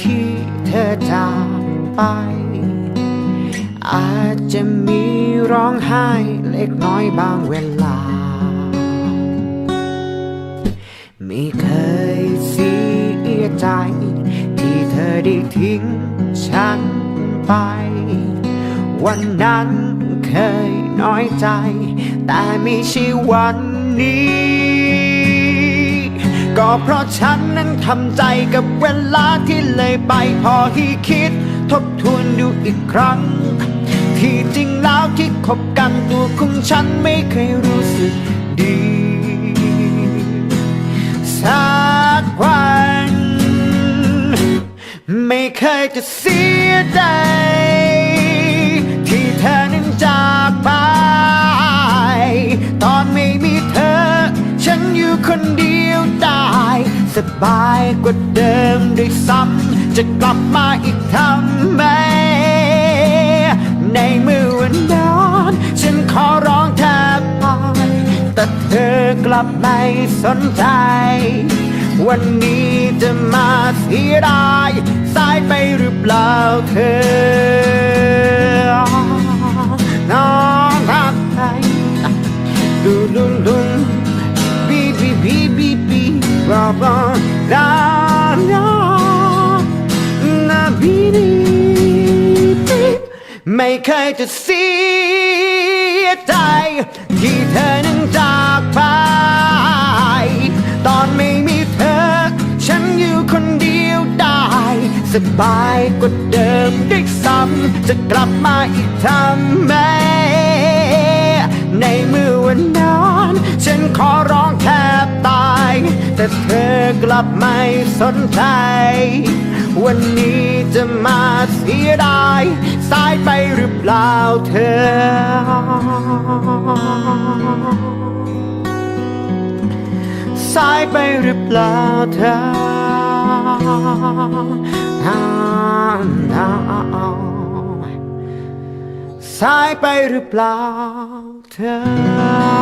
ที่เธอจากไป อาจจะมีร้องไห้เล็กน้อยบางเวลา ไม่เคยเสียใจ ที่เธอได้ทิ้งฉันไป วันนั้นเคยน้อยใจ แต่ไม่ใช่วันนี้ เพราะฉันนั้นทำใจกับเวลาที่เลยไปพอที่คิด ทบทวนดูอีกครั้ง ที่จริงแล้วที่คบกันตัวของฉันไม่เคยรู้สึกดีสักวัน ไม่เคยจะเสียใจที่เธอนั้นจากไป ตอน บายกว่าเดิมด้วยซ้ำจะกลับมาอีกทำไม ในเมื่อวันนั้นฉันขอร้องแทบตายแต่เธอกลับไม่สนใจ วันนี้จะมาเสียดายสายไปหรือเปล่าเธอน้องรักใครดูลุงลุงบีบีบีบี บีบาบาลาลานาบีบีบีไม่เคยจะเสียใจ ที่เธอนั้นจากไป ตอนไม่มีเธอ ฉันอยู่คนเดียวได้ สบายกว่าเดิมด้วยซ้ำจะกลับมาอีกทำไม ในเมื่อวันนั้น ฉันขอร้อง แต่เธอกลับไม่สนใจ วันนี้จะมาเสียดายสายไปหรือเปล่าเธอ สายไปหรือเปล่าเธออ่าอ่าอ่าสายไปหรือเปล่าเธอ